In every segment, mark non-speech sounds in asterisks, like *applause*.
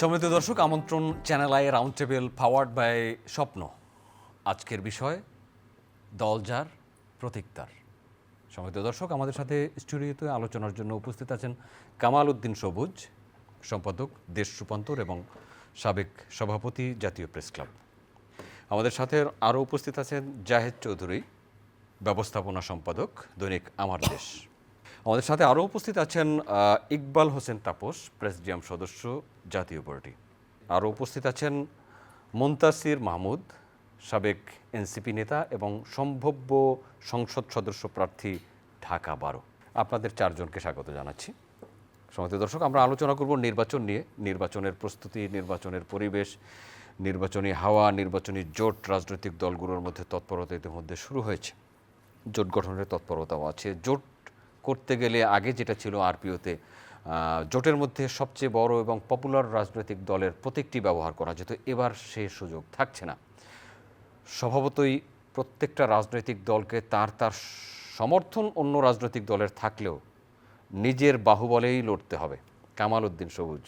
সম্মানিত দর্শক, আমন্ত্রণ channel I round table powered by Swapno. আজকের বিষয়, দল যার প্রতীক তার। সম্মানিত দর্শক, আমাদের সাথে স্টুডিওতে আলোচনার জন্য উপস্থিত আছেন কামাল উদ্দিন সবুজ, সম্পাদক দেশ রূপান্তর এবং সাবেক সভাপতি জাতীয় প্রেস ক্লাব। আমাদের সাথে আরও উপস্থিত আছেন জাহেদ চৌধুরী, ব্যবস্থাপনা সম্পাদক, দৈনিক আমার দেশ। আমাদের সাথে আরও উপস্থিত আছেন ইকবাল হোসেন তাপস প্রেসিডিয়াম সদস্য জাতীয় পার্টি। আরও উপস্থিত আছেন মুন্তাসির মাহমুদ, সাবেক এনসিপি নেতা এবং সম্ভাব্য সংসদ সদস্য প্রার্থী ঢাকা বারো। আপনাদের চারজনকে স্বাগত জানাচ্ছি। সমিত দর্শক, আমরা আলোচনা করব নির্বাচন নিয়ে। নির্বাচনের প্রস্তুতি, নির্বাচনের পরিবেশ, নির্বাচনী হাওয়া, নির্বাচনী জোট, রাজনৈতিক দলগুলোর মধ্যে তৎপরতা ইতিমধ্যে শুরু হয়েছে। জোট গঠনের তৎপরতাও আছে। জোট করতে গেলে আগে যেটা ছিল আরপিওতে জোটের মধ্যে সবচেয়ে বড় এবং পপুলার রাজনৈতিক দলের প্রত্যেকটি ব্যবহার করা যেত। এবার সে সুযোগ থাকছে না। স্বভাবতই প্রত্যেকটা রাজনৈতিক দলকে তার তার সমর্থন অন্য রাজনৈতিক দলের থাকলেও নিজের বাহুবলেই লড়তে হবে। কামাল উদ্দিন সবুজ,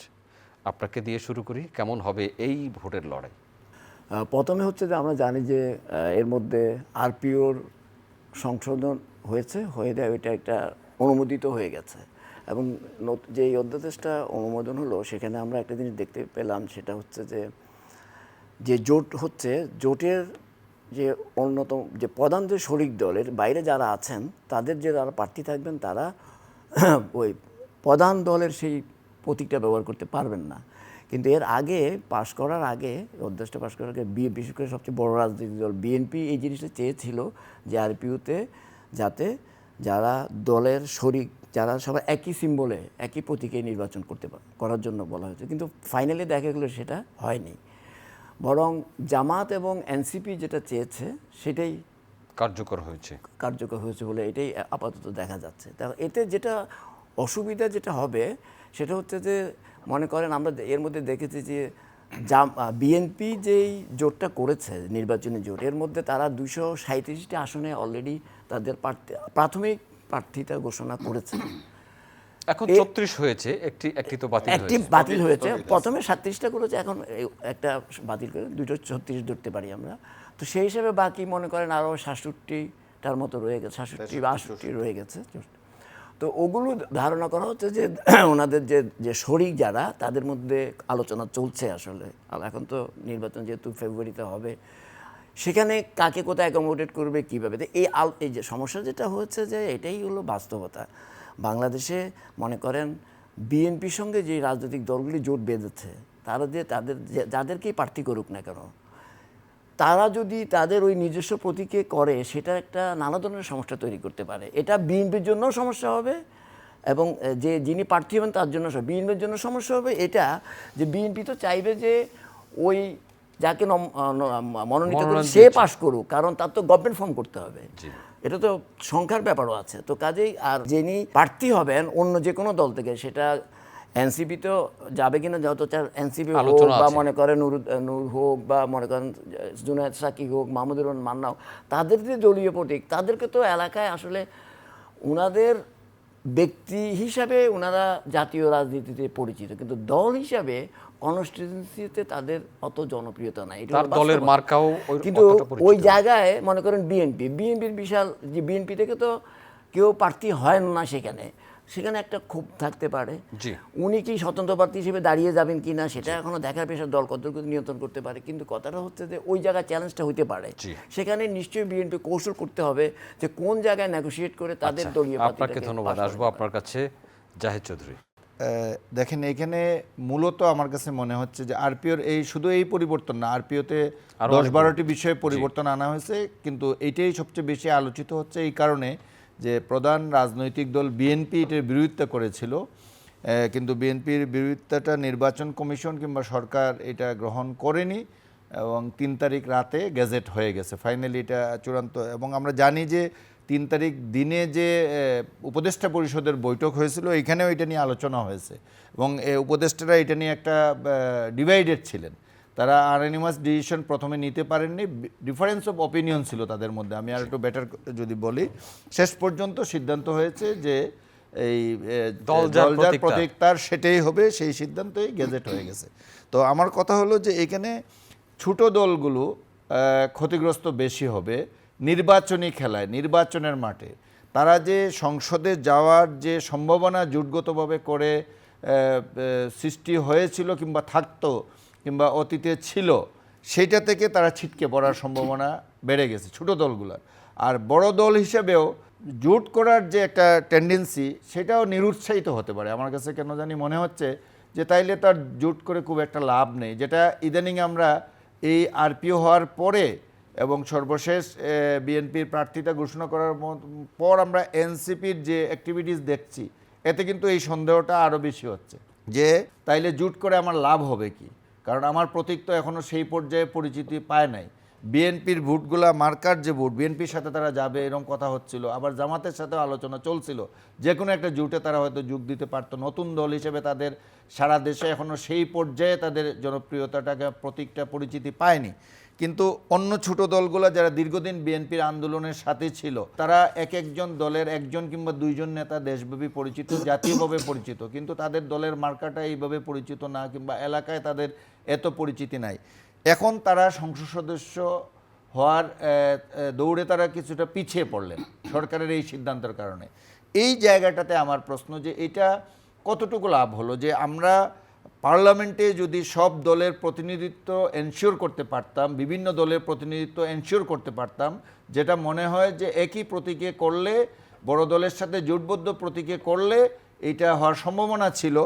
আপনাকে দিয়ে শুরু করি, কেমন হবে এই ভোটের লড়াই? প্রথমে হচ্ছে যে আমরা জানি যে এর মধ্যে আরপিওর সংশোধন হয়েছে, হয়ে ওইটা একটা অনুমোদিত হয়ে গেছে। এবং যে এই অধ্যাদেশটা অনুমোদন হলো, সেখানে আমরা একটা জিনিস দেখতে পেলাম, সেটা হচ্ছে যে যে জোট হচ্ছে, জোটের যে অন্যতম, যে প্রধান যে শরিক দলের বাইরে যারা আছেন, তাদের যে যারা প্রার্থী থাকবেন, তারা *clears throat* ওই প্রধান দলের সেই প্রতীকটা ব্যবহার করতে পারবেন না। কিন্তু এর আগে পাশ করার আগে অধ্যাদেশটা পাশ করার আগে বি, বিশেষ করে সবচেয়ে বড় রাজনৈতিক দল বিএনপি এই জিনিসটা চেয়েছিল যে আরপিউতে যাতে যারা দলের শরিক যারা সবাই একই সিম্বলে একই প্রতীকে নির্বাচন করতে পার- করার জন্য বলা হয়েছে। কিন্তু ফাইনালি দেখা গেলো সেটা হয়নি। বরং জামাত এবং এনসিপি যেটা চেয়েছে সেটাই কার্যকর হয়েছে। কার্যকর হয়েছে বলে এটাই আপাতত দেখা যাচ্ছে। তা এতে যেটা অসুবিধা যেটা হবে সেটা হচ্ছে যে মনে করেন আমরা এর মধ্যে দেখেছি যে জাম বিএনপি যেই জোটটা করেছে নির্বাচনী জোট এর মধ্যে তারা দুশো সাঁত্রিশটি আসনে অলরেডি তাদের প্রার্থী প্রার্থীতা ঘোষণা করেছে। এখন ছত্রিশ হয়েছে একটি একটি তো বাতিল একটি হয়েছে। বাতিল হয়েছে। প্রথমে সাতত্রিশটা করেছে এখন একটা বাতিল করে দুটো ছত্রিশ ধরতে পারি আমরা। তো সেই হিসেবে বাকি মনে করেন আরও সাতষট্টিটার মতো রয়ে গেছে সাতষট্টি বা আটষট্টি রয়ে গেছে। তো ওগুলো ধারণা করা হচ্ছে যে *clears throat* ওনাদের যে যে শরিক যারা তাদের মধ্যে আলোচনা চলছে আসলে। আর এখন তো নির্বাচন যেহেতু ফেব্রুয়ারিতে হবে সেখানে কাকে কোথায় অ্যাকোমোডেট করবে, কীভাবে? এই আল এই যে সমস্যা যেটা হচ্ছে যে এটাই হলো বাস্তবতা। বাংলাদেশে মনে করেন বিএনপির সঙ্গে যে রাজনৈতিক দলগুলি জোট বেঁধেছে, তারা যে তাদের যাদেরকেই প্রার্থী করুক না কেন, তারা যদি তাদের ওই নিজস্ব প্রতীকে করে, সেটা একটা নানা ধরনের সমস্যা তৈরি করতে পারে। এটা বিএনপির জন্য সমস্যা হবে এবং যে যিনি প্রার্থী হবেন তার জন্য বিএনপির জন্য সমস্যা হবে। এটা যে বিএনপি তো চাইবে যে ওই যাকে মনোনীত করে সে পাশ করুক কারণ তার তো গভর্নমেন্ট ফর্ম করতে হবে। এটা তো সংখ্যার ব্যাপারও আছে। তো কাজেই আর যিনি প্রার্থী হবেন অন্য যে কোনো দল থেকে সেটা এনসিপি তো যাবে কিনা যত চার এনসিপি হোক বা মনে করেন নুর নূর হোক বা মনে করেন জুনায়দ সাকি হোক মাহমুদুর রহমান মান্নাও তাদের যে দলীয় প্রতীক তাদেরকে তো এলাকায় আসলে ওনাদের ব্যক্তি হিসাবে ওনারা জাতীয় রাজনীতিতে পরিচিত। কিন্তু দল হিসাবে কনস্টিটিউন্সিতে তাদের অত জনপ্রিয়তা নাই। তার দলের মার্কাও কিন্তু ওই জায়গায় মনে করেন বিএনপি বিএনপির বিশাল যে বিএনপি থেকে তো কেউ প্রার্থী হয় না সেখানে। সেখানে একটা ক্ষোভ থাকতে পারে। উনি কি স্বতন্ত্র প্রার্থী হিসেবে দাঁড়িয়ে যাবেন কি না সেটা এখনও দেখার পেশার দল কতটুকু নিয়ন্ত্রণ করতে পারে। কিন্তু কথাটা হচ্ছে যে ওই জায়গায় চ্যালেঞ্জটা হইতে পারে। সেখানে নিশ্চয়ই বিএনপি কৌশল করতে হবে যে কোন জায়গায় নেগোসিয়েট করে তাদের আচ্ছা, দলীয় আপনাকে ধন্যবাদ। আসব আপনার কাছে। জাহেদ চৌধুরী। দেখেন এখানে মূলত আমার কাছে মনে হচ্ছে যে আরপিওর এই শুধু এই পরিবর্তন না আরপিওতে আরও দশ বারোটি বিষয়ে পরিবর্তন আনা হয়েছে কিন্তু এটাই সবচেয়ে বেশি আলোচিত হচ্ছে এই কারণে যে প্রধান রাজনৈতিক দল বিএনপি এটার বিরোধিতা করেছিল। কিন্তু বিএনপির বিরোধিতাটা নির্বাচন কমিশন কিংবা সরকার এটা গ্রহণ করেনি এবং তিন তারিখ রাতে গেজেট হয়ে গেছে। ফাইনালি এটা চূড়ান্ত এবং আমরা জানি যে তিন তারিখ দিনে যে উপদেষ্টা পরিষদের বৈঠক হয়েছিল এখানেও এটা নিয়ে আলোচনা হয়েছে। এবং এ উপদেষ্টারা এটা নিয়ে একটা ডিভাইডেড ছিলেন। তারা আনএনিমাস ডিসিশন প্রথমে নিতে পারেননি। ডিফারেন্স অফ অপিনিয়ন ছিল তাদের মধ্যে। আমি আর একটু বেটার যদি বলি শেষ পর্যন্ত সিদ্ধান্ত হয়েছে যে এই এ, দল যার দল যার প্রতীক তার। সেটাই হবে সেই সিদ্ধান্তই গেজেট হয়ে গেছে। তো আমার কথা হলো যে এখানে ছোট দলগুলো ক্ষতিগ্রস্ত বেশি হবে। নির্বাচনী খেলায়, নির্বাচনের মাঠে, তারা যে সংসদে যাওয়ার যে সম্ভাবনা জোটগতভাবে করে সৃষ্টি হয়েছিল কিংবা থাকতো কিংবা অতীতে ছিল সেটা থেকে তারা ছিটকে পড়ার সম্ভাবনা বেড়ে গেছে ছোট দলগুলোর। আর বড় দল হিসেবেও জোট করার যে একটা টেন্ডেন্সি সেটাও নিরুৎসাহিত হতে পারে। আমার কাছে কেন জানি মনে হচ্ছে যে তাইলে তার জোট করে খুব একটা লাভ নেই। যেটা ইদানিং আমরা এই আরপিও হওয়ার পরে এবং সর্বশেষ বিএনপির প্রার্থীটা ঘোষণা করার পর আমরা এনসিপির যে অ্যাক্টিভিটিস দেখছি এতে কিন্তু এই সন্দেহটা আরও বেশি হচ্ছে। যে? তাইলে জুট করে আমার লাভ হবে কি? কারণ আমার প্রতীক তো এখনও সেই পর্যায়ে পরিচিতি পায় নাই। বিএনপির ভোটগুলা মার্কার যে ভোট বিএনপির সাথে তারা যাবে এরকম কথা হচ্ছিল। আবার জামাতের সাথে আলোচনা চলছিল। যে কোনো একটা জুটে তারা হয়তো যোগ দিতে পারতো। নতুন দল হিসেবে তাদের সারা দেশে এখনও সেই পর্যায়ে তাদের জনপ্রিয়তাটাকে প্রতীকটা পরিচিতি পায়নি। কিন্তু অন্য ছোট দলগুলো যারা দীর্ঘদিন বিএনপির আন্দোলনের সাথে ছিল, তারা এক একজন দলের একজন কিংবা দুইজন নেতা দেশব্যাপী পরিচিত, জাতীয়ভাবে পরিচিত। কিন্তু তাদের দলের মার্কাটা এইভাবে পরিচিত না কিংবা এলাকায় তাদের এত পরিচিতি নাই। এখন তারা সংসদ সদস্য হওয়ার দৌড়ে তারা কিছুটা পিছিয়ে পড়লেন সরকারের এই সিদ্ধান্তের কারণে। এই জায়গাটাতে আমার প্রশ্ন যে এটা কতটুকু লাভ হলো? যে আমরা পার্লামেন্টে যদি সব দলের প্রতিনিধিত্ব এনশিওর করতে পারতাম, বিভিন্ন দলের প্রতিনিধিত্ব এনশিওর করতে পারতাম, যেটা মনে হয় যে একই প্রতীকে করলে, বড় দলের সাথে জোটবদ্ধ প্রতীকে করলে এটা হওয়ার সম্ভাবনা ছিল।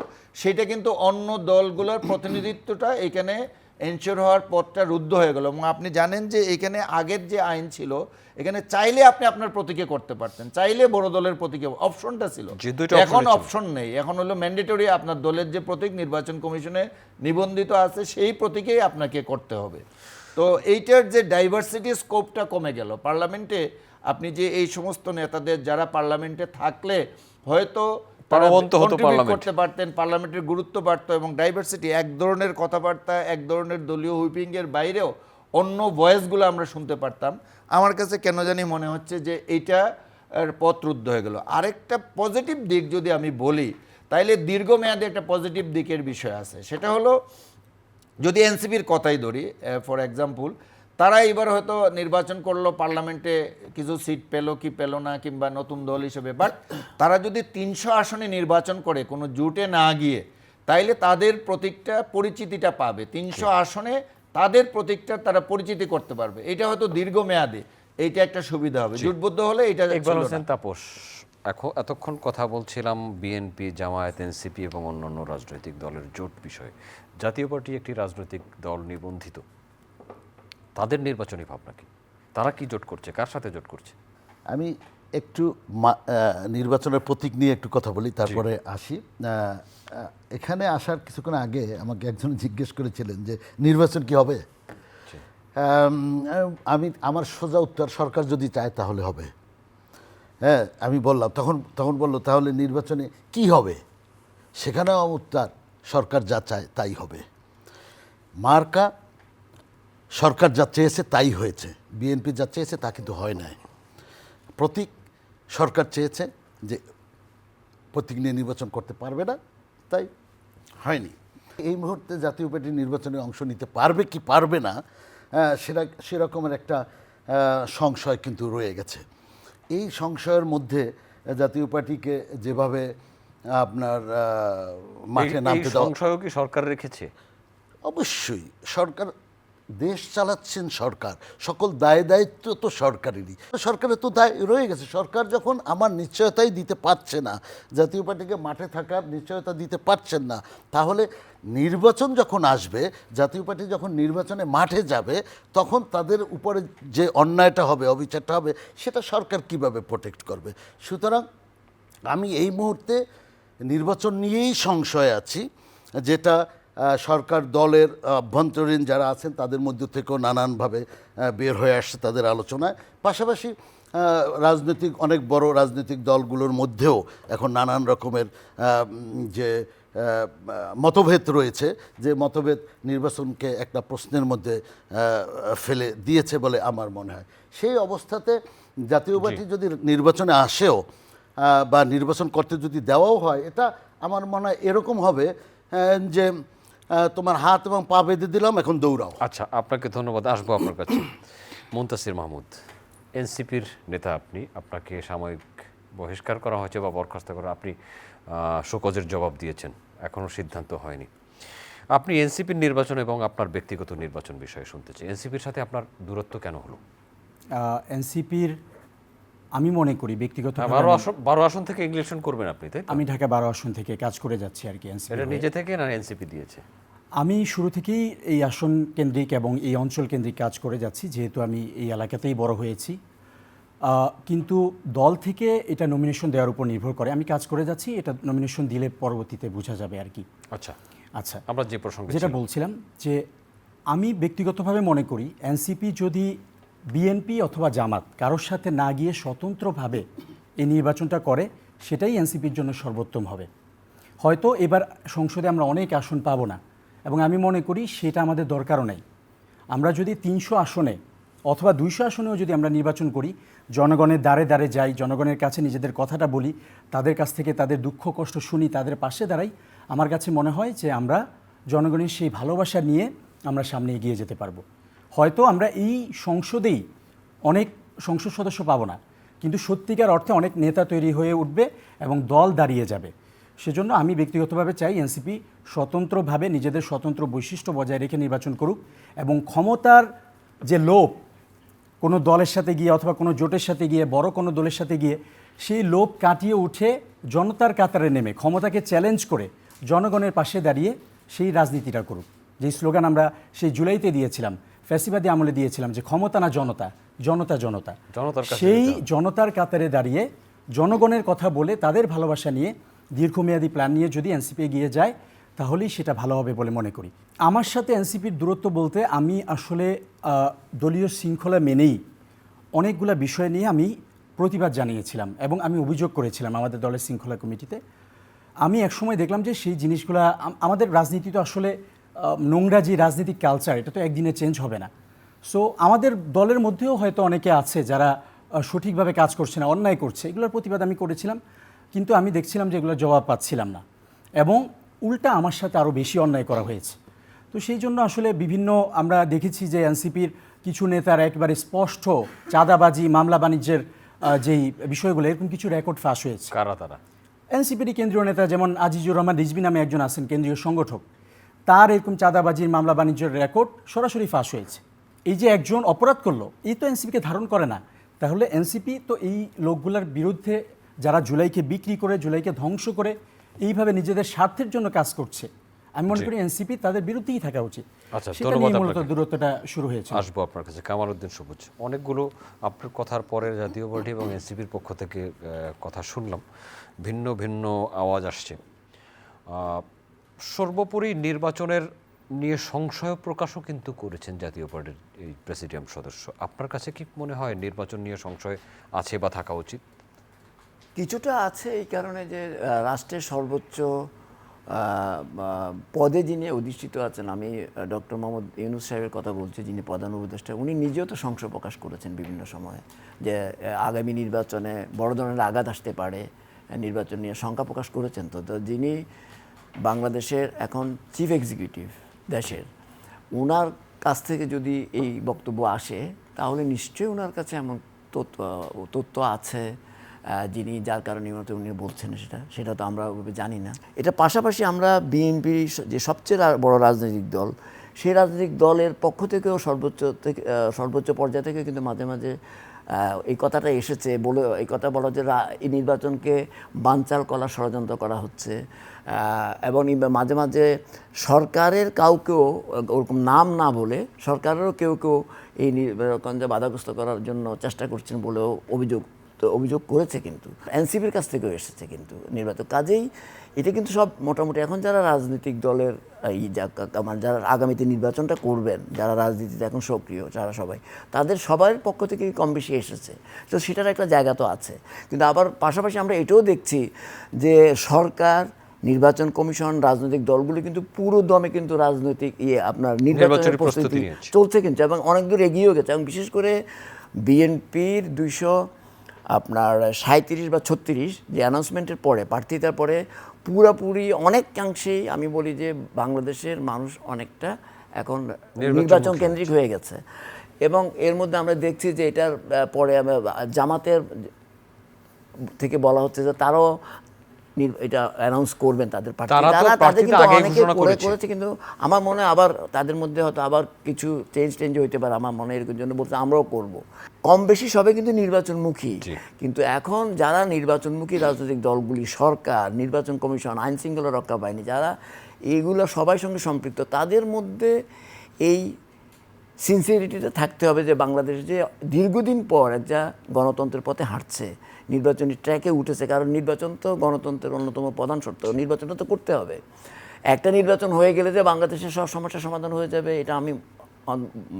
সেটা কিন্তু অন্য দলগুলোর প্রতিনিধিত্বটা এখানে এনশিওর হওয়ার পথটা রুদ্ধ হয়ে গেল এবং আপনি জানেন যে এখানে আগের যে আইন ছিল এখানে চাইলে আপনি আপনার প্রতীকে করতে পারতেন চাইলে বড় দলের প্রতীকে অপশনটা ছিল। এখন অপশন নেই এখন হলো ম্যান্ডেটরি আপনার দলের যে প্রতীক নির্বাচন কমিশনে নিবন্ধিত আছে সেই প্রতীকেই আপনাকে করতে হবে। তো এইটার যে ডাইভার্সিটি স্কোপটা কমে গেল। পার্লামেন্টে আপনি যে এই সমস্ত নেতাদের যারা পার্লামেন্টে থাকলে হয়তো তারা প্রাণবন্ত হতো করতে পারতেন পার্লামেন্টের গুরুত্ব বাড়তো এবং ডাইভার্সিটি এক ধরনের কথাবার্তা এক ধরনের দলীয় হুইপিংয়ের বাইরেও অন্য ভয়েসগুলো আমরা শুনতে পারতাম। আমার কাছে কেন জানি মনে হচ্ছে যে এইটা এর পথ রুদ্ধ হয়ে গেল। আরেকটা পজিটিভ দিক যদি আমি বলি তাইলে দীর্ঘমেয়াদে একটা পজিটিভ দিকের বিষয় আছে। সেটা হলো যদি এনসিপির কথাই ধরি ফর এক্সাম্পল তারা এবার হয়তো নির্বাচন করল পার্লামেন্টে কিছু সিট পেল কি পেল না কিংবা নতুন দল হিসেবে। বাট তারা যদি তিনশো আসনে নির্বাচন করে কোনো জুটে না গিয়ে তাইলে তাদের প্রতীকটা পরিচিতিটা পাবে। তিনশো আসনে তাদের প্রতীকটা তারা পরিচিতি করতে পারবে। এটা হয়তো দীর্ঘমেয়াদে এইটা একটা সুবিধা হবে। জোটবদ্ধ হলে এটা ইকবাল হোসেন তাপস এখন এতক্ষণ কথা বলছিলাম বিএনপি জামায়াত এনসিপি এবং অন্যান্য রাজনৈতিক দলের জোট বিষয়ে। জাতীয় পার্টি একটি রাজনৈতিক দল নিবন্ধিত। তাদের নির্বাচনী ভাবনা কি? তারা কি জোট করছে? কার সাথে জোট করছে? আমি একটু নির্বাচনের প্রতীক নিয়ে একটু কথা বলি তারপরে আসি। এখানে আসার কিছুক্ষণ আগে আমাকে একজন জিজ্ঞেস করেছিলেন যে নির্বাচন কি হবে? আমি আমার সোজা উত্তর সরকার যদি চায় তাহলে হবে। হ্যাঁ আমি বললাম তখন তখন বলল তাহলে নির্বাচনে কি হবে? সেখানেও আমার উত্তর সরকার যা চায় তাই হবে। মার্কা সরকার যা চেয়েছে তাই হয়েছে। বিএনপি যা চেয়েছে তা কিন্তু হয় নাই। প্রতীক সরকার চেয়েছে যে প্রতীক নিয়ে নির্বাচন করতে পারবে না তাই হয়নি। এই মুহূর্তে জাতীয় পার্টি নির্বাচনে অংশ নিতে পারবে কি পারবে না সেটা সেরকমের একটা সংশয় কিন্তু রয়ে গেছে। এই সংশয়ের মধ্যে জাতীয় পার্টিকে যেভাবে আপনার মাঠে নামতে দেওয়া সংশয়ও কি সরকার রেখেছে? অবশ্যই সরকার দেশ চালাচ্ছেন সরকার, সকল দায় দায়িত্ব তো সরকারেরই। সরকারের তো দায় রয়ে গেছে, সরকার যখন আমার নিশ্চয়তাই দিতে পারছে না, জাতীয় পার্টিকে মাঠে থাকার নিশ্চয়তা দিতে পারছেন না, তাহলে নির্বাচন যখন আসবে, জাতীয় পার্টি যখন নির্বাচনে মাঠে যাবে, তখন তাদের উপরে যে অন্যায়টা হবে, অবিচারটা হবে, সেটা সরকার কীভাবে প্রোটেক্ট করবে? সুতরাং আমি এই মুহূর্তে নির্বাচন নিয়েই সংশয় আছি, যেটা সরকার দলের অভ্যন্তরীণ যারা আছেন তাদের মধ্য থেকেও নানানভাবে বের হয়ে আসছে তাদের আলোচনায়। পাশাপাশি রাজনৈতিক অনেক বড় রাজনৈতিক দলগুলোর মধ্যেও এখন নানান রকমের যে মতভেদ রয়েছে যে মতভেদ নির্বাচনকে একটা প্রশ্নের মধ্যে ফেলে দিয়েছে বলে আমার মনে হয়। সেই অবস্থাতে জাতীয় পার্টি যদি নির্বাচনে আসেও বা নির্বাচন করতে যদি দেওয়াও হয় এটা আমার মনে হয় এরকম হবে যে তোমার হাত এবং পা বেঁধে দিলাম এখন দৌড়াও। আচ্ছা আপনাকে ধন্যবাদ আসব আপনার কাছে। মুন্তাসির মাহমুদ এনসিপির নেতা আপনি আপনাকে সাময়িক বহিষ্কার করা হয়েছে বা বরখাস্ত করা আপনি শোকজের জবাব দিয়েছেন এখনও সিদ্ধান্ত হয়নি। আপনি এনসিপির নির্বাচন এবং আপনার ব্যক্তিগত নির্বাচন বিষয়ে শুনতে চাই। এনসিপির সাথে আপনার দূরত্ব কেন হলো? এনসিপির আমি মনে করি ব্যক্তিগত বারো আসন বারো আসন থেকে ইংলিশন করবেন আপনি তাই? আমি ঢাকা বারো আসন থেকে কাজ করে যাচ্ছি আর কি এনসিপি এটা নিজে থেকে না এনসিপি দিয়েছে? আমি শুরু থেকেই এই আসন কেন্দ্রিক এবং এই অঞ্চল কেন্দ্রিক কাজ করে যাচ্ছি যেহেতু আমি এই এলাকাতেই বড় হয়েছি। কিন্তু দল থেকে এটা নমিনেশন দেওয়ার উপর নির্ভর করে। আমি কাজ করে যাচ্ছি এটা নমিনেশন দিলে পরবর্তীতে বোঝা যাবে আর কি। আচ্ছা। আচ্ছা। আমরা যে প্রসঙ্গে যেটা বলছিলাম যে আমি ব্যক্তিগতভাবে মনে করি এনসিপি যদি বিএনপি অথবা জামাত কারোর সাথে না গিয়ে স্বতন্ত্রভাবে এই নির্বাচনটা করে, সেটাই এনসিপির জন্য সর্বোত্তম হবে। হয়তো এবার সংসদে আমরা অনেক আসন পাবো না এবং আমি মনে করি সেটা আমাদের দরকারও নেই। আমরা যদি তিনশো আসনে অথবা দুইশো আসনেও যদি আমরা নির্বাচন করি, জনগণের দ্বারে দ্বারে যাই, জনগণের কাছে নিজেদের কথাটা বলি, তাদের কাছ থেকে তাদের দুঃখ কষ্ট শুনি, তাদের পাশে দাঁড়াই, আমার কাছে মনে হয় যে আমরা জনগণের সেই ভালোবাসা নিয়ে আমরা সামনে এগিয়ে যেতে পারব। হয়তো আমরা এই সংসদেই অনেক সংসদ সদস্য পাবো না। কিন্তু সত্যিকার অর্থে অনেক নেতা তৈরি হয়ে উঠবে এবং দল দাঁড়িয়ে যাবে। সেজন্য আমি ব্যক্তিগতভাবে চাই এনসিপি স্বতন্ত্রভাবে নিজেদের স্বতন্ত্র বৈশিষ্ট্য বজায় রেখে নির্বাচন করুক এবং ক্ষমতার যে লোভ, কোনো দলের সাথে গিয়ে অথবা কোনো জোটের সাথে গিয়ে, বড় কোনো দলের সাথে গিয়ে, সেই লোভ কাটিয়ে উঠে জনতার কাতারে নেমে, ক্ষমতাকে চ্যালেঞ্জ করে জনগণের পাশে দাঁড়িয়ে সেই রাজনীতিটা করুক। যেই স্লোগান আমরা সেই জুলাইতে দিয়েছিলাম ফ্যাসিবাদী আমলে দিয়েছিলাম যে ক্ষমতা না জনতা জনতা জনতা। সেই জনতার কাতারে দাঁড়িয়ে জনগণের কথা বলে তাদের ভালোবাসা নিয়ে দীর্ঘমেয়াদী প্ল্যান নিয়ে যদি এনসিপি গিয়ে যায় তাহলেই সেটা ভালো হবে বলে মনে করি। আমার সাথে এনসিপির দূরত্ব বলতে আমি আসলে দলীয় শৃঙ্খলা মেনেই অনেকগুলো বিষয় নিয়ে আমি প্রতিবাদ জানিয়েছিলাম এবং আমি অভিযোগ করেছিলাম আমাদের দলের শৃঙ্খলা কমিটিতে। আমি একসময় দেখলাম যে সেই জিনিসগুলো আমাদের রাজনীতি তো আসলে নোংরা যে রাজনৈতিক কালচার এটা তো একদিনে চেঞ্জ হবে না। সো আমাদের দলের মধ্যেও হয়তো অনেকে আছে যারা সঠিকভাবে কাজ করছে না অন্যায় করছে। এগুলোর প্রতিবাদ আমি করেছিলাম কিন্তু আমি দেখছিলাম যে এগুলোর জবাব পাচ্ছিলাম না। এবং উল্টা আমার সাথে আরও বেশি অন্যায় করা হয়েছে। তো সেই জন্য আসলে বিভিন্ন আমরা দেখেছি যে এনসিপির কিছু নেতার একবারে স্পষ্ট চাঁদাবাজি মামলা বাণিজ্যের যেই বিষয়গুলো এরকম কিছু রেকর্ড ফাঁস হয়েছে। কারা তারা? এনসিপির কেন্দ্রীয় নেতা যেমন আজিজুর রহমান রিজভি নামে একজন আছেন কেন্দ্রীয় সংগঠক। তার এরকম চাঁদাবাজির মামলা বাণিজ্যের রেকর্ড সরাসরি ফাঁস হয়েছে। এই যে একজন অপরাধ করল এই তো এনসিপিকে ধারণ করে না। তাহলে এনসিপি তো এই লোকগুলোর বিরুদ্ধে যারা জুলাইকে বিক্রি করে জুলাইকে ধ্বংস করে এইভাবে নিজেদের স্বার্থের জন্য কাজ করছে। আমি মনে করি এনসিপি তাদের বিরুদ্ধেই থাকা উচিত। আচ্ছা, সেটা নিয়ে মূলত দূরত্বটা শুরু হয়েছে। আসব আপনার কাছে। কামাল উদ্দিন সবুজ অনেকগুলো আপনার কথার পরে জাতীয় পার্টি এবং এনসিপির পক্ষ থেকে কথা শুনলাম। ভিন্ন ভিন্ন আওয়াজ আসছে। সর্বোপরি নির্বাচনের নিয়ে সংশয় প্রকাশও কিন্তু করেছেন জাতীয় পার্টির এই প্রেসিডিয়াম সদস্য। আপনার কাছে কি মনে হয় নির্বাচন নিয়ে সংশয় আছে বা থাকা উচিত? কিছুটা আছে এই কারণে যে রাষ্ট্রের সর্বোচ্চ পদে যিনি অধিষ্ঠিত আছেন, আমি ডক্টর মোহাম্মদ ইউনুস সাহেবের কথা বলছি, যিনি প্রধান উপদেষ্টা, উনি নিজেও তো সংশয় প্রকাশ করেছেন বিভিন্ন সময়ে যে আগামী নির্বাচনে বড় ধরনের আঘাত আসতে পারে নির্বাচন নিয়ে শঙ্কা প্রকাশ করেছেন তো। তো যিনি বাংলাদেশের এখন চিফ এক্সিকিউটিভ দেশের ওনার কাছ থেকে যদি এই বক্তব্য আসে, তাহলে নিশ্চয়ই ওনার কাছে এমন তথ্য তথ্য আছে যিনি যার কারণে উনি বলছেন সেটা সেটা তো আমরা জানি না। এটা পাশাপাশি আমরা বিএনপি যে সবচেয়ে বড় রাজনৈতিক দল, সেই রাজনৈতিক দলের পক্ষ থেকেও সর্বোচ্চ থেকে সর্বোচ্চ পর্যায় থেকে কিন্তু মাঝে মাঝে এই কথাটা এসেছে বলে, এই কথা বলা যে এই নির্বাচনকে বানচাল করার ষড়যন্ত্র করা হচ্ছে। এবং মাঝে মাঝে সরকারের কাউকেও ওরকম নাম না বলে সরকারেরও কেউ কেউ এই নির্বাচনকে বাধাগ্রস্ত করার জন্য চেষ্টা করছেন বলেও অভিযোগ তো অভিযোগ করেছে কিন্তু। এনসিপির কাছ থেকেও এসেছে কিন্তু নির্বাচন। কাজেই এটা কিন্তু সব মোটামুটি এখন যারা রাজনৈতিক দলের, এই মানে যারা আগামীতে নির্বাচনটা করবেন, যারা রাজনীতিতে এখন সক্রিয় যারা সবাই, তাদের সবার পক্ষ থেকে কম বেশি এসেছে। তো সেটার একটা জায়গা তো আছে। কিন্তু আবার পাশাপাশি আমরা এটাও দেখছি যে সরকার নির্বাচন কমিশন রাজনৈতিক দলগুলো কিন্তু পুরো দমে কিন্তু রাজনৈতিক ইয়ে আপনার নির্বাচনের প্রস্তুতি চলছে কিন্তু এবং অনেক দূর এগিয়েও গেছে এবং বিশেষ করে বিএনপির দুইশো আপনার সাঁত্রিশ বা ছত্রিশ যে অ্যানাউন্সমেন্টের পরে প্রার্থিতার পরে পুরাপুরি অনেকাংশেই আমি বলি যে বাংলাদেশের মানুষ অনেকটা এখন নির্বাচন কেন্দ্রিক হয়ে গেছে। এবং এর মধ্যে আমরা দেখছি যে এটার পরে জামাতের থেকে বলা হচ্ছে যে তারাও এটা অ্যানাউন্স করবেন তাদের প্রার্থী তারা তাদের কিন্তু অনেকে করে করেছে। কিন্তু আমার মনে হয় আবার তাদের মধ্যে হয়তো আবার কিছু চেঞ্জ টেঞ্জ হইতে পারে আমার মনে এরকম জন্য বলছে আমরাও করব। কম বেশি সবে কিন্তু নির্বাচনমুখী। কিন্তু এখন যারা নির্বাচনমুখী রাজনৈতিক দলগুলি সরকার নির্বাচন কমিশন আইন শৃঙ্খলা রক্ষা বাহিনী যারা এইগুলো সবাই সঙ্গে সম্পৃক্ত তাদের মধ্যে এই সিনসিয়ারিটিটা থাকতে হবে যে বাংলাদেশ যে দীর্ঘদিন পর একটা গণতন্ত্রের পথে হাঁটছে। নির্বাচনী ট্র্যাকে উঠেছে কারণ নির্বাচন তো গণতন্ত্রের অন্যতম প্রধান শর্ত নির্বাচনটা তো করতে হবে। একটা নির্বাচন হয়ে গেলে যে বাংলাদেশের সব সমস্যার সমাধান হয়ে যাবে এটা আমি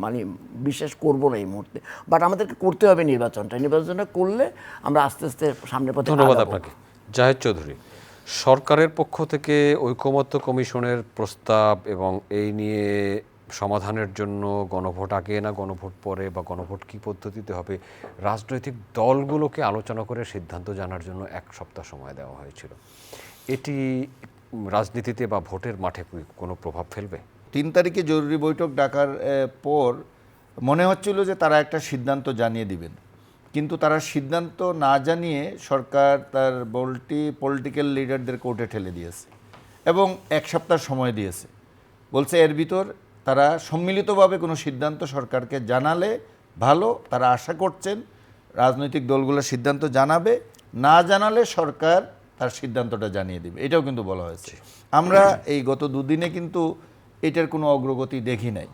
মানে বিশ্বাস করব না এই মুহূর্তে। বাট আমাদেরকে করতে হবে নির্বাচনটা নির্বাচনটা করলে আমরা আস্তে আস্তে সামনের পথে ধন্যবাদ। আপনাকে। জাহেদ চৌধুরী সরকারের পক্ষ থেকে ঐকমত্য কমিশনের প্রস্তাব এবং এই নিয়ে সমাধানের জন্য গণভোট আগে না গণভোট পরে বা গণভোট কী পদ্ধতিতে হবে? রাজনৈতিক দলগুলোকে আলোচনা করে সিদ্ধান্ত জানার জন্য এক সপ্তাহ সময় দেওয়া হয়েছিল। এটি রাজনীতিতে বা ভোটের মাঠে কোনো প্রভাব ফেলবে? তিন তারিখে জরুরি বৈঠক ডাকার পর মনে হচ্ছিল যে তারা একটা সিদ্ধান্ত জানিয়ে দিবেন। কিন্তু তারা সিদ্ধান্ত না জানিয়ে সরকার তার বলটি পলিটিক্যাল লিডারদের কোর্টে ঠেলে দিয়েছে এবং এক সপ্তাহ সময় দিয়েছে। বলছে এর ভিতর তারা সম্মিলিতভাবে কোনো সিদ্ধান্ত সরকারকে জানালে ভালো, তারা আশা করছেন রাজনৈতিক দলগুলো সিদ্ধান্ত জানাবে, না জানালে সরকার তার সিদ্ধান্তটা জানিয়ে দেবে। এটাও কিন্তু বলা হয়েছে। আমরা এই গত দুদিনে কিন্তু এটার কোনো অগ্রগতি দেখি নাই।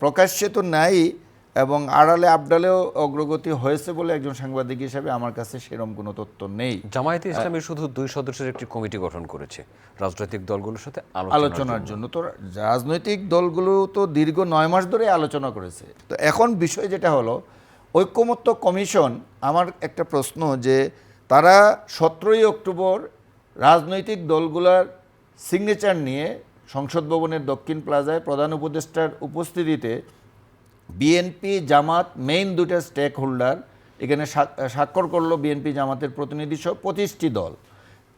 প্রকাশ্যে তো নাই এবং আড়ালে আবডালেও অগ্রগতি হয়েছে বলে একজন সাংবাদিক হিসাবে আমার কাছে সেরকম কোনো তথ্য নেই। জামায়াতে ইসলামী শুধু দুই সদস্যের একটি কমিটি গঠন করেছে। রাজনৈতিক দলগুলোর সাথে আলোচনার আলোচনার জন্য। তো রাজনৈতিক দলগুলো তো দীর্ঘ নয় মাস ধরে আলোচনা করেছে। তো এখন বিষয় যেটা হলো ঐক্যমত্য কমিশন আমার একটা প্রশ্ন যে তারা সতেরোই অক্টোবর রাজনৈতিক দলগুলোর সিগনেচার নিয়ে সংসদ ভবনের দক্ষিণ প্লাজায় প্রধান উপদেষ্টার উপস্থিতিতে বিএনপি, জামাত মেইন দুটা স্টেক হোল্ডার এখানে স্বা- স্বাক্ষর করল বিএনপি জামাতের প্রতিনিধি সহ পঁচিশটি দল।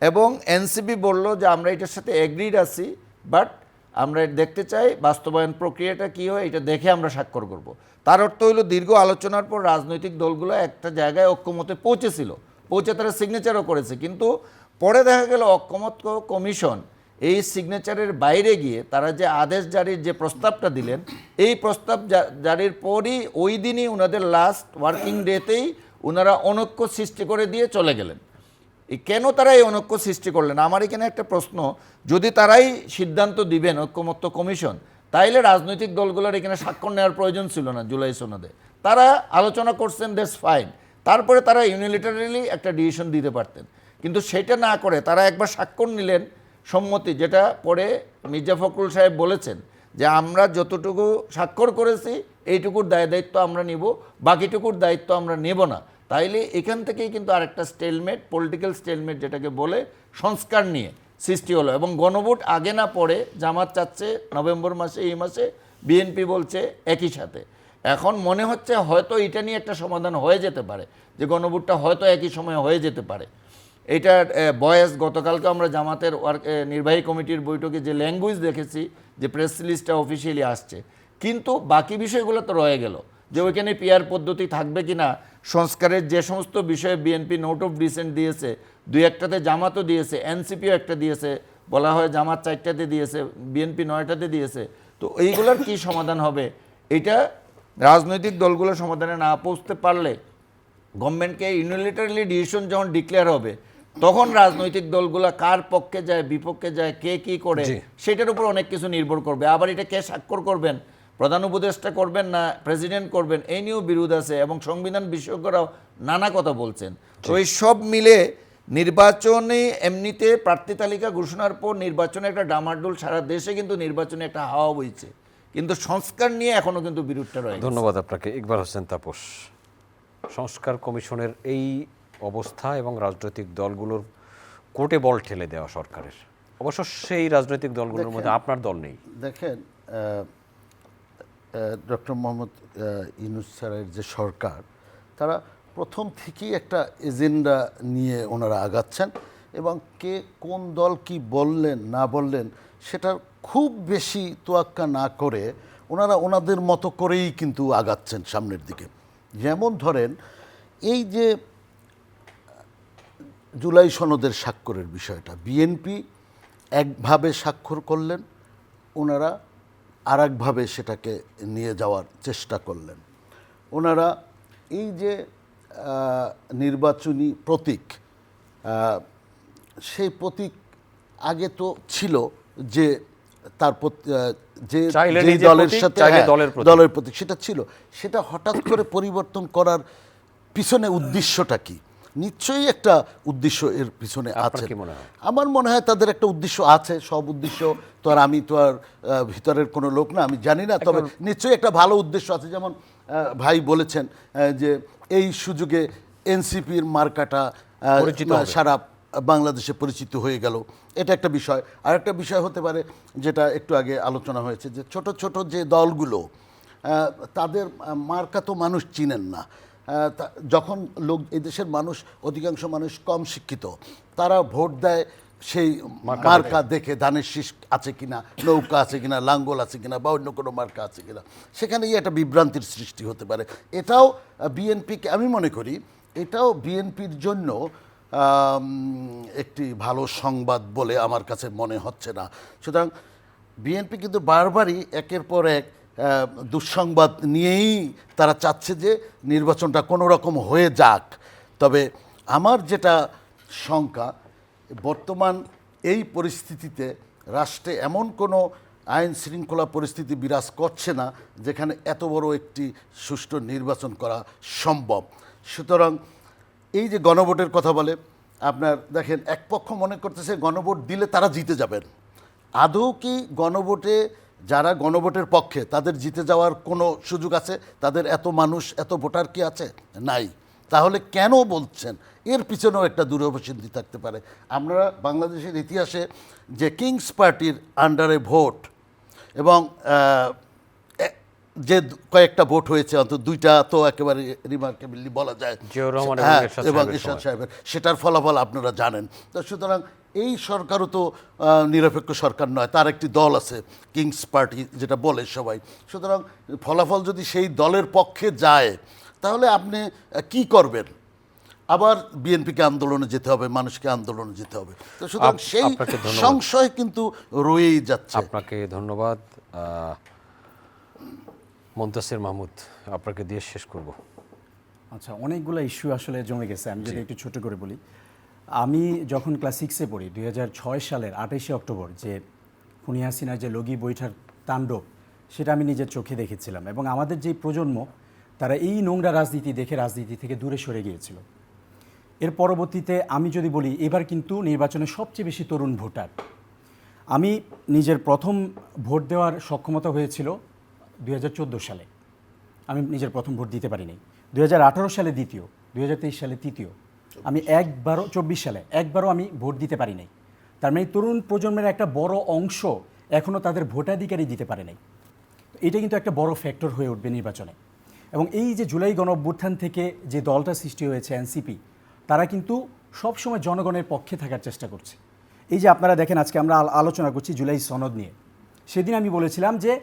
এবং এনসিপি বলল যে, আমরা এটার সাথে এগ্রিড আছি বাট আমরা দেখতে চাই বাস্তবায়ন প্রক্রিয়াটা কী হয়, এটা দেখে আমরা স্বাক্ষর করব। তার অর্থ হলো দীর্ঘ আলোচনার পর রাজনৈতিক দলগুলো একটা জায়গায় ঐক্যমতে পৌঁছেছিল। পৌঁছে তারা সিগনেচারও করেছে। কিন্তু পরে দেখা গেল, ঐক্যমত কমিশন এই সিগনেচারের বাইরে গিয়ে তারা যে আদেশ জারির যে প্রস্তাবটা দিলেন, এই প্রস্তাব জারির পরই ওই দিনই ওনাদের লাস্ট ওয়ার্কিং ডেতেই ওনারা অনৈক্য সৃষ্টি করে দিয়ে চলে গেলেন। কেন তারা এই অনৈক্য সৃষ্টি করলেন? আমার এখানে একটা প্রশ্ন, যদি তারাই সিদ্ধান্ত দিবেন, ঐক্যমত্য কমিশন, তাইলে রাজনৈতিক দলগুলোর এখানে স্বাক্ষর নেওয়ার প্রয়োজন ছিল না জুলাই সনদে। তারা আলোচনা করছেন দ্যাটস ফাইন তারপরে তারা ইউনিলিটারিলি একটা ডিসিশন দিতে পারতেন। কিন্তু সেটা না করে তারা একবার স্বাক্ষর নিলেন সম্মতি যেটা পরে মির্জা ফখরুল সাহেব বলেছেন যে আমরা যতটুকু স্বাক্ষর করেছি, এইটুকুর দায় দায়িত্ব আমরা নিব, বাকিটুকুর দায়িত্ব আমরা নেব না। তাইলে এখান থেকেই কিন্তু আরেকটা স্টেলমেট পলিটিক্যাল স্টেলমেট যেটাকে বলে, সংস্কার নিয়ে সৃষ্টি হলো এবং গণভোট আগে না পরে জামাত চাচ্ছে নভেম্বর মাসে, এই মাসে বিএনপি বলছে একই সাথে। এখন মনে হচ্ছে হয়তো এটা নিয়ে একটা সমাধান হয়ে যেতে পারে, যে গণভোটটা হয়তো একই সময়ে হয়ে যেতে পারে। এটার বয়স গতকালকে আমরা জামাতের ওয়ার্ক নির্বাহী কমিটির বৈঠকে যে ল্যাঙ্গুয়েজ দেখেছি, যে প্রেস রিলিজটা অফিসিয়ালি আসছে। কিন্তু বাকি বিষয়গুলো তো রয়ে গেল, যে ওইখানে পিয়ার পদ্ধতি থাকবে কি না, সংস্কারের যে সমস্ত বিষয়ে বিএনপি নোট অফ ডিসেন্ট দিয়েছে, দুই একটাতে জামাতও দিয়েছে এনসিপিও একটা দিয়েছে, বলা হয় জামাত চারটাতে দিয়েছে বিএনপি নয়টাতে দিয়েছে, তো এইগুলোর কি সমাধান হবে? এটা রাজনৈতিক দলগুলো সমাধানে না পৌঁছতে পারলে গভর্নমেন্টকে ইউনিলিটারিলি ডিসিশন যখন ডিক্লেয়ার হবে তখন রাজনৈতিক দলগুলো কার পক্ষে যায় বিপক্ষে যায় কে কি করে সেটার উপর অনেক কিছু নির্ভর করবে। আবার এটা কে স্বাক্ষর করবেন? প্রধান উপদেষ্টা করবেন না প্রেসিডেন্ট করবেন? এই নিয়েও বিরোধ আছে এবং সংবিধান বিশেষজ্ঞরাও নানা কথা বলছেন। তো এই সব মিলে নির্বাচনে এমনিতে প্রার্থী তালিকা ঘোষণার পর নির্বাচনে একটা ডামাডোল সারা দেশে কিন্তু নির্বাচনে একটা হাওয়া বইছে। কিন্তু সংস্কার নিয়ে এখনও কিন্তু বিরোধটা রয়েছে ধন্যবাদ আপনাকে। ইকবাল হোসেন তাপস সংস্কার কমিশনের এই অবস্থা এবং রাজনৈতিক দলগুলোর কোর্টে বল ঠেলে দেওয়া সরকারের। অবশ্য সেই রাজনৈতিক দলগুলোর মধ্যে আপনার দল নেই। দেখেন ডক্টর মোহাম্মদ ইউনুস স্যারের যে সরকার তারা প্রথম থেকেই একটা এজেন্ডা নিয়ে ওনারা আগাচ্ছেন এবং কে কোন দল কি বললেন না বললেন সেটার খুব বেশি তোয়াক্কা না করে ওনারা ওনাদের মতো করেই কিন্তু আগাচ্ছেন সামনের দিকে। যেমন ধরেন এই যে জুলাই সনদের স্বাক্ষরের বিষয়টা। বিএনপি একভাবে স্বাক্ষর করলেন ওনারা আর একভাবে সেটাকে নিয়ে যাওয়ার চেষ্টা করলেন। ওনারা এই যে নির্বাচনী প্রতীক সেই প্রতীক আগে তো ছিল যে তার যে দলের সাথে হ্যাঁ। দলের প্রতীক সেটা ছিল। সেটা হঠাৎ করে পরিবর্তন করার পিছনে উদ্দেশ্যটা কি? নিশ্চয়ই একটা উদ্দেশ্য এর পিছনে আছে? আমার মনে হয় তাদের একটা উদ্দেশ্য আছে সব উদ্দেশ্য। তো আর আমি তো আর ভিতরের কোনো লোক না আমি জানি না। তবে নিশ্চয়ই একটা ভালো উদ্দেশ্য আছে। যেমন ভাই বলেছেন যে এই সুযোগে এনসিপির মার্কাটা। সারা বাংলাদেশে পরিচিত হয়ে গেল। এটা একটা বিষয়। আর একটা বিষয় হতে পারে যেটা একটু আগে আলোচনা হয়েছে যে ছোট ছোট যে দলগুলো তাদের মার্কা তো মানুষ চিনেন না। যখন লোক এই দেশের মানুষ অধিকাংশ মানুষ কম শিক্ষিত তারা ভোট দেয় সেই মার্কা দেখে। ধানের শীষ আছে কিনা নৌকা আছে কিনা লাঙ্গল আছে কিনা বা অন্য কোনো মার্কা আছে কিনা সেখানেই একটা বিভ্রান্তির সৃষ্টি হতে পারে। এটাও বিএনপিকে আমি মনে করি এটাও বিএনপির জন্য একটি ভালো সংবাদ বলে আমার কাছে মনে হচ্ছে না। সুতরাং বিএনপি কিন্তু বারবারই একের পর এক দুঃসংবাদ নিয়েই তারা চাচ্ছে যে নির্বাচনটা কোনো রকম হয়ে যাক। তবে আমার যেটা শঙ্কা, বর্তমান এই পরিস্থিতিতে রাষ্ট্রে এমন কোনো আইন শৃঙ্খলা পরিস্থিতি বিরাজ করছে না, যেখানে এত বড় একটি সুষ্ঠু নির্বাচন করা সম্ভব। সুতরাং এই যে গণভোটের কথা বলে, আপনার দেখেন, এক পক্ষ মনে করতেছে গণভোট দিলে তারা জিতে যাবেন। আদৌ কি গণভোটে যারা গণভোটের পক্ষে, তাদের জিতে যাওয়ার কোনো সুযোগ আছে? তাদের এত মানুষ, এত ভোটার কি আছে? নাই। তাহলে কেন বলছেন? এর পিছনেও একটা দূরবসিদ্ধি থাকতে পারে। আমরা বাংলাদেশের ইতিহাসে যে কিংস পার্টির আন্ডারে ভোট এবং যে কয়েকটা ভোট হয়েছে অন্তত দুইটা তো একেবারে রিমার্কেবলি বলা যায়। হ্যাঁ, এবং সাহেবের সাহেবের। সেটার ফলাফল আপনারা জানেন। তো সুতরাং এই সরকারও তো নিরপেক্ষ সরকার নয় তার একটি দল আছে কিংস পার্টি যেটা বলে সবাই। সুতরাং ফলাফল যদি সেই দলের পক্ষে যায় তাহলে আপনি কি করবেন? আবার বিএনপিকে আন্দোলনে যেতে হবে মানুষকে আন্দোলনে যেতে হবে। তো সুতরাং সেই সংশয় কিন্তু রয়েই যাচ্ছে। আপনাকে ধন্যবাদ। আহ, মন্তাসির মাহমুদ আপনাকে দিয়ে শেষ করব। আচ্ছা অনেকগুলো ইস্যু আসলে জমে গেছে আমি যদি একটু ছোট করে বলি। আমি যখন ক্লাস সিক্সে পড়ি দুই হাজার ছয় সালের আঠাইশে অক্টোবর যে খুনি হাসিনার যে লগি বৈঠার তাণ্ডব সেটা আমি নিজের চোখে দেখেছিলাম এবং আমাদের যে প্রজন্ম তারা এই নোংরা রাজনীতি দেখে রাজনীতি থেকে দূরে সরে গিয়েছিল। এর পরবর্তীতে আমি যদি বলি এবার কিন্তু নির্বাচনে সবচেয়ে বেশি তরুণ ভোটার। আমি নিজের প্রথম ভোট দেওয়ার সক্ষমতা হয়েছিল দুই হাজার চোদ্দ সালে। আমি নিজের প্রথম ভোট দিতে পারিনি। দু হাজার আঠেরো সালে দ্বিতীয় দুই হাজার তেইশ সালে তৃতীয়। আমি একবারও চব্বিশ সালে একবারও আমি ভোট দিতে পারি নাই তার মানে তরুণ প্রজন্মের একটা বড় অংশ এখনও তাদের ভোটাধিকারই দিতে পারে নাই। এটা কিন্তু একটা বড় ফ্যাক্টর হয়ে উঠবে নির্বাচনে। এবং এই যে জুলাই গণ অভ্যুত্থান থেকে যে দলটা সৃষ্টি হয়েছে এনসিপি তারা কিন্তু সবসময় জনগণের পক্ষে থাকার চেষ্টা করছে। এই যে আপনারা দেখেন আজকে আমরা আল- আলোচনা করছি জুলাই সনদ নিয়ে। সেদিন আমি বলেছিলাম যে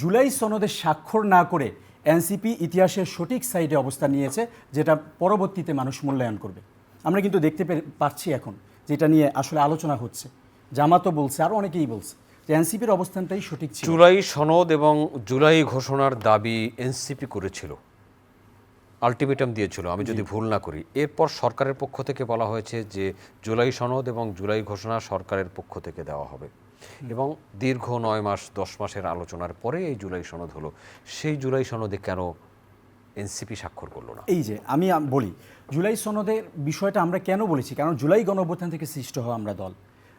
জুলাই সনদে স্বাক্ষর না করে এনসিপি ইতিহাসের সঠিক সাইডে অবস্থান নিয়েছে যেটা পরবর্তীতে মানুষ মূল্যায়ন করবে। আমরা কিন্তু দেখতে পাচ্ছি এখন যেটা নিয়ে আসলে আলোচনা হচ্ছে। জামাতও বলছে আর অনেকেই বলছে যে এনসিপির অবস্থানটাই সঠিক ছিল। জুলাই সনদ এবং জুলাই ঘোষণার দাবি এনসিপি করেছিল। আলটিমেটাম দিয়েছিল আমি যদি ভুল না করি। এরপর সরকারের পক্ষ থেকে বলা হয়েছে যে জুলাই সনদ এবং জুলাই ঘোষণা সরকারের পক্ষ থেকে দেওয়া হবে। এবং দীর্ঘ নয় মাস, দশ মাসের আলোচনার পরে এই জুলাই সনদ হলো। সেই জুলাই সনদে কেন এনসিপি স্বাক্ষর করল না? এই যে আমি, বলি, জুলাই সনদের বিষয়টা আমরা কেন বলেছি? কারণ জুলাই গণঅভ্যুত্থান থেকে সৃষ্ট হওয়া আমরা দল।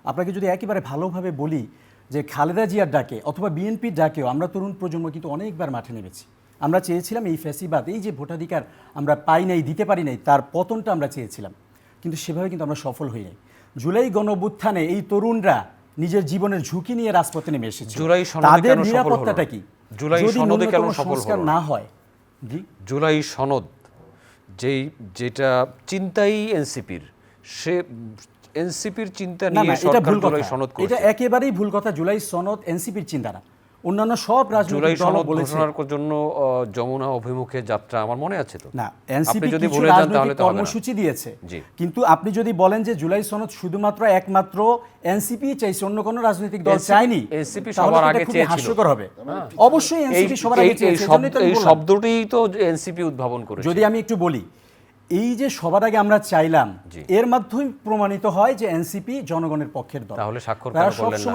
আপনাকে যদি একেবারে ভালোভাবে বলি যে খালেদা জিয়ার ডাকে অথবা বিএনপির ডাকেও আমরা তরুণ প্রজন্ম কিন্তু অনেকবার মাঠে নেমেছি। আমরা চেয়েছিলাম এই ফ্যাসিবাদ, এই যে ভোটাধিকার আমরা পাই নাই, দিতে পারি নাই, তার পতনটা আমরা চেয়েছিলাম। কিন্তু সেভাবে কিন্তু আমরা সফল হই নাই। জুলাই গণঅভ্যুত্থানে এই তরুণরা নিজের জীবনের ঝুঁকি নিয়ে রাজপথে নেমে এসেছে। জুলাই সনদে তাদের? নিরাপত্তাটা কি? জুলাই সনদে কেন সফল হলো? না? হয় জি? জুলাই সনদ যেই যেটা চিন্তাই এনসিপির সে এনসিপির চিন্তা নিয়ে সরকার জুলাই সনদ এটা একেবারেই ভুল কথা জুলাই সনদ এনসিপির চিন্তা না। অন্যান্য সব রাজনৈতিক দল বলেছে জন্য যমুনা অভিমুখে যাত্রা আমার মনে আছে তো না এনসিপি যদি যান তাহলে তো কর্মসূচি দিয়েছে কিন্তু আপনি যদি বলেন যে জুলাই সনদ শুধুমাত্র একমাত্র এনসিপি চাইছে অন্য কোনো রাজনৈতিক দল চায়নি NCP সবার আগে চেয়েছিল। হাস্যকর হবে অবশ্যই এই এনসিপি সবার আগে এই চেয়েছে তো এই বললাম। শব্দটিই তো এনসিপি উদ্ভাবন করেছে যদি আমি একটু বলি এই যে সবার আগে আমরা চাইলাম। এর মাধ্যমে প্রমাণিত হয় যে এনসিপি জনগণের পক্ষের দল তাহলে স্বাক্ষর করলেন না?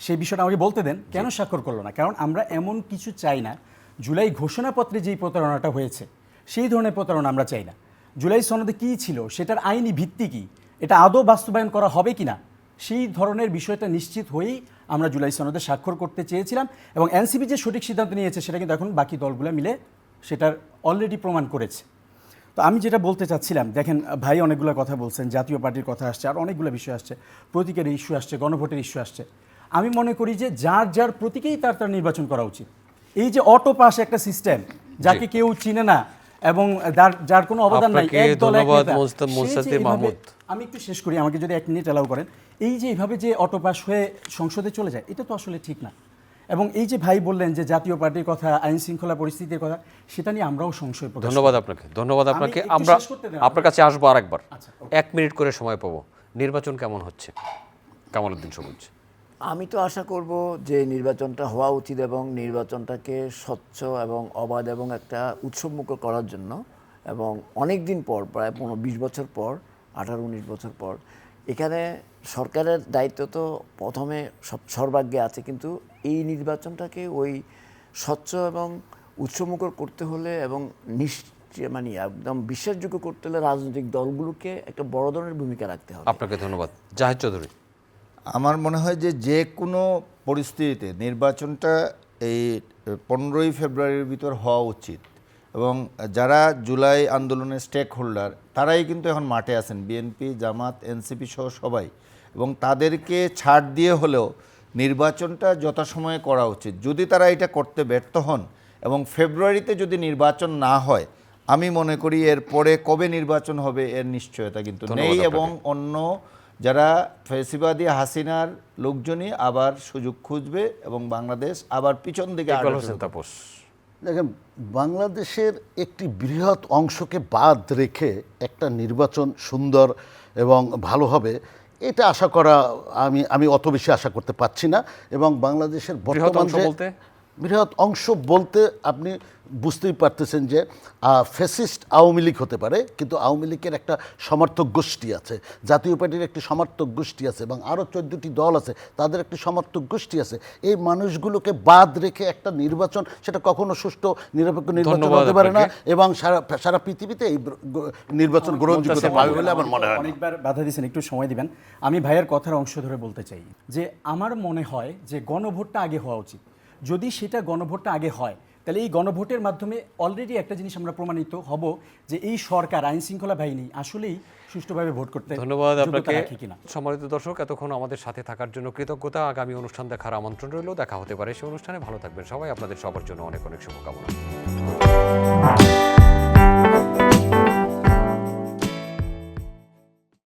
সেই বিষয়টা আমাকে বলতে দেন কেন স্বাক্ষর করল না? কারণ আমরা এমন কিছু চাই না। জুলাই ঘোষণাপত্রে যেই প্রতারণাটা হয়েছে সেই ধরনের প্রতারণা আমরা চাই না। জুলাই সনদে কী ছিল সেটার আইনি ভিত্তি কি এটা আদৌ বাস্তবায়ন করা হবে কিনা সেই ধরনের বিষয়টা নিশ্চিত হয়েই আমরা জুলাই সনদে স্বাক্ষর করতে চেয়েছিলাম এবং এনসিপি যে সঠিক সিদ্ধান্ত নিয়েছে সেটা কিন্তু এখন বাকি দলগুলো মিলে সেটার অলরেডি প্রমাণ করেছে। তো আমি যেটা বলতে চাচ্ছিলাম দেখেন ভাই অনেকগুলো কথা বলছেন জাতীয় পার্টির কথা আসছে আর অনেকগুলো বিষয় আসছে প্রতীকের ইস্যু আসছে গণভোটের ইস্যু আসছে। আমি মনে করি যে যার যার প্রতীকেই তার তার নির্বাচন করা উচিত। এই যে অটো পাস একটা সিস্টেম যাকে কেউ চিনে না এবং যার যার কোনো অবদান নাই এক দল এক মাহমুদ। আমি একটু শেষ করি আমাকে যদি এক মিনিট অ্যালাউ করেন। এই যে এইভাবে যে অটো পাস হয়ে সংসদে চলে যায় এটা তো আসলে ঠিক না। এবং এই যে ভাই বললেন যে জাতীয় পার্টির কথা আইন শৃঙ্খলা পরিস্থিতির কথা সেটা নিয়ে আমরাও সংশয় ধন্যবাদ আপনাকে ধন্যবাদ আপনাকে। আমরা আপনার কাছে আসব আরেকবার। আচ্ছা, এক মিনিট করে সময় পাবো। নির্বাচন কেমন হচ্ছে? কামালউদ্দিন সবুজ? আমি তো আশা করব যে নির্বাচনটা হওয়া উচিত এবং নির্বাচনটাকে স্বচ্ছ এবং অবাধ এবং একটা উৎসবমুখর করার জন্য এবং অনেক দিন পর, প্রায় পনেরো বিশ বছর পর, আঠারো উনিশ বছর পর, এখানে সরকারের দায়িত্ব তো প্রথমে সব সর্বাগ্যে আছে, কিন্তু এই নির্বাচনটাকে ওই স্বচ্ছ এবং উৎসবমুখর করতে হলে এবং নিশ্চয় মানে একদম বিশ্বাসযোগ্য করতে হলে রাজনৈতিক দলগুলোকে একটা বড় ধরনের ভূমিকা রাখতে হবে। আপনাকে ধন্যবাদ। জাহেদ চৌধুরী। আমার মনে হয় যে যে কোনো পরিস্থিতিতে নির্বাচনটা এই পনেরোই ফেব্রুয়ারির ভিতর হওয়া উচিত। এবং যারা জুলাই আন্দোলনের স্টেক হোল্ডার তারাই কিন্তু এখন মাঠে আছেন। বিএনপি জামাত এনসিপি সহ সবাই। এবং তাদেরকে ছাড় দিয়ে হলেও নির্বাচনটা যথাসময়ে করা উচিত। যদি তারা এটা করতে ব্যর্থ হন এবং ফেব্রুয়ারিতে যদি নির্বাচন না হয় আমি মনে করি এর পরে কবে নির্বাচন হবে এর নিশ্চয়তা কিন্তু নেই এবং অন্য যারা ফেসিবাদী হাসিনার লোকজনই আবার সুযোগ খুঁজবে এবং বাংলাদেশ আবার পিছন দিকে। তাপস দেখেন বাংলাদেশের একটি বৃহৎ অংশকে বাদ রেখে একটা নির্বাচন সুন্দর এবং ভালো হবে এটা আশা করা আমি আমি অত বেশি আশা করতে পারছি না এবং বাংলাদেশের বর্তমান বলতে? বৃহৎ অংশ বলতে আপনি বুঝতেই পারতেছেন যে ফেসিস্ট আওয়ামী লীগ হতে পারে কিন্তু আওয়ামী লীগের একটা সমর্থক গোষ্ঠী আছে। জাতীয় পার্টির একটি সমর্থক গোষ্ঠী আছে এবং আরও চোদ্দটি দল আছে তাদের একটি সমর্থক গোষ্ঠী আছে। এই মানুষগুলোকে বাদ রেখে একটা নির্বাচন সেটা কখনো সুষ্ঠু নিরপেক্ষ নির্বাচন হতে পারে না এবং সারা সারা পৃথিবীতে এই নির্বাচন গ্রহণযোগ্যতা পাবে বলে আমার মনে হয় অনেকবার বাধা দিয়েছেন একটু সময় দিবেন। আমি ভাইয়ের কথার অংশ ধরে বলতে চাই যে আমার মনে হয় যে গণভোটটা আগে হওয়া উচিত। যদি সেটা গণভোটটা আগে হয় তাহলে এই গণভোটের মাধ্যমে অলরেডি একটা জিনিস আমরা প্রমাণিত হব যে এই সরকার আইন শৃঙ্খলা বাহিনী আসলেই সুষ্ঠুভাবে ভোট করতে ধন্যবাদ আপনাকে। সম্মানিত দর্শক এতক্ষণ আমাদের সাথে থাকার জন্য কৃতজ্ঞতা। আগামী অনুষ্ঠান দেখার আমন্ত্রণ রইল। দেখা হতে পারে সেই অনুষ্ঠানে। ভালো থাকবেন সবাই। আপনাদের সবার জন্য অনেক অনেক শুভকামনা।